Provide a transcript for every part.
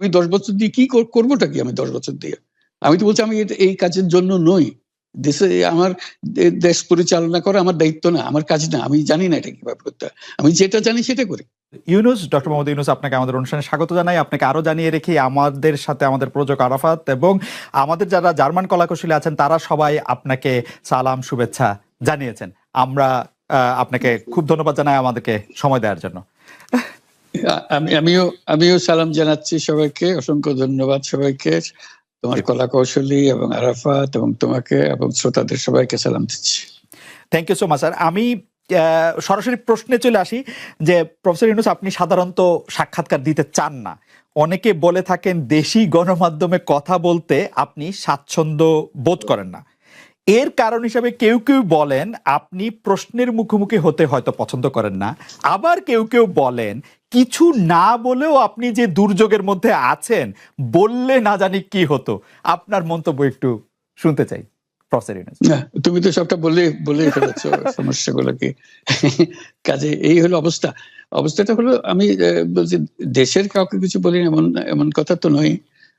আমি দশ বছর দিয়ে কি করবোটা কি আমি দশ বছর দিয়ে? আমি তো বলছি, আমি এই কাজের জন্য নই। দেশে আমার দেশ পরিচালনা করা আমার দায়িত্ব না, আমার কাজ না। আমি জানি না এটা কীভাবে করতে আমি যেটা জানি সেটা করি। ইউনুস, ডক্টর মোহাম্মদ ইউনুস, আপনাকে আমাদের অনুষ্ঠানে স্বাগত জানাই। আপনাকে আরও জানিয়ে রেখি আমাদের সাথে আমাদের প্রযোজক আরাফাত এবং আমাদের যারা জার্মান কলাকুশলী আছেন, তারা সবাই আপনাকে সালাম, শুভেচ্ছা জানিয়েছেন। আমরা আপনাকে খুব ধন্যবাদ জানাই আমাদেরকে সময় দেওয়ার জন্য। আমিও আমিও সালাম জানাচ্ছি সবাইকে অসংখ্য ধন্যবাদ সবাইকে। তোমার কলা কৌশলী এবং আরাফাত এবং তোমাকে এবং শ্রোতাদের সবাইকে সালাম দিচ্ছি। Thank you so much sir আমি সরাসরি প্রশ্নে চলে আসি যে প্রফেসর ইউনুস আপনি সাধারণত সাক্ষাৎকার দিতে চান না। অনেকে বলে থাকেন দেশি গণমাধ্যমে কথা বলতে আপনি স্বাচ্ছন্দ্য বোধ করেন না। এর কারণ হিসাবে কেউ কেউ বলেন আপনি প্রশ্নের মুখোমুখি হতে হয়তো পছন্দ করেন না। আবার কেউ কেউ বলেন কিছু না বলেও আপনি যে দুর্যোগের মধ্যে আছেন, বললে না জানি কি হতো। আপনার মন্তব্য একটু শুনতে চাই। তুমি তো সবটা বলে বলে ফেলেছো সমস্যাগুলোকে কাজে এই হলো অবস্থা। অবস্থাটা হলো, আমি বলছি, দেশের কাউকে কিছু বলি এমন এমন কথা তো নয়।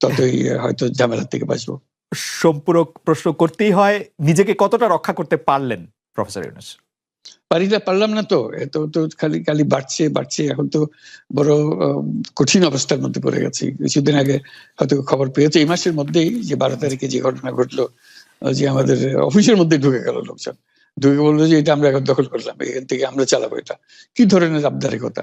ততই হয়তো ঝামেলার থেকে বাঁচবো। সম্পূরক প্রশ্ন করতেই হয় নিজেকে কতটা রক্ষা করতে পারলেন প্রফেসর ইউনুস? পারি না পারলাম না তো এত তো খালি খালি বাড়ছে বাড়ছে এখন তো বড় কঠিন অবস্থার মধ্যে পড়ে গেছি। কিছুদিন আগে হয়তো খবর পেয়েছে এই মাসের মধ্যেই যে বারো তারিখে যে ঘটনা ঘটলো যে আমাদের অফিসের মধ্যে ঢুকে গেল লোকজন। ঢুকে বলল যে এটা আমরা এখন দখল করলাম এখান থেকে আমরা চালাবো এটা। কি ধরনের আবদারিকতা?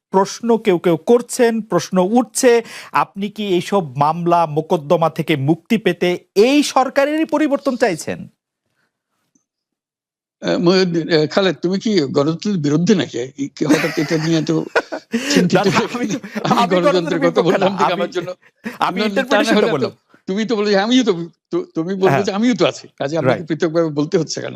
প্রশ্ন কেউ কেউ করছেন প্রশ্ন উঠছে আপনি কি এইসব মামলা মোকদ্দমা থেকে মুক্তি পেতে এই সরকারেরই পরিবর্তন চাইছেন? খালেদ তুমি কি গণতন্ত্রের বিরুদ্ধে নাকি? হঠাৎ এটা নিয়ে তো চিন্তিত? না, না, হয়ে আমি গণতন্ত্রের কথা বললাম আমার জন্য আমি তুমি তো বলে আমিও তো তুমি বলবে হ্যাঁ। আমিও তো আছি। কাজে Right. পৃথকভাবে বলতে হচ্ছে কেন?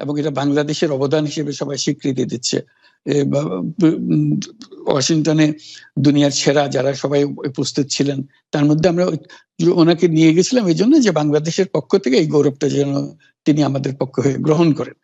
এবং এটা বাংলাদেশের অবদান হিসেবে সবাই স্বীকৃতি দিচ্ছে। ওয়াশিংটনে দুনিয়ার সেরা যারা সবাই উপস্থিত ছিলেন, তার মধ্যে আমরা ওনাকে নিয়ে গেছিলাম, এই জন্য যে বাংলাদেশের পক্ষ থেকে এই গৌরবটা যেন তিনি আমাদের পক্ষ হয়ে গ্রহণ করেন।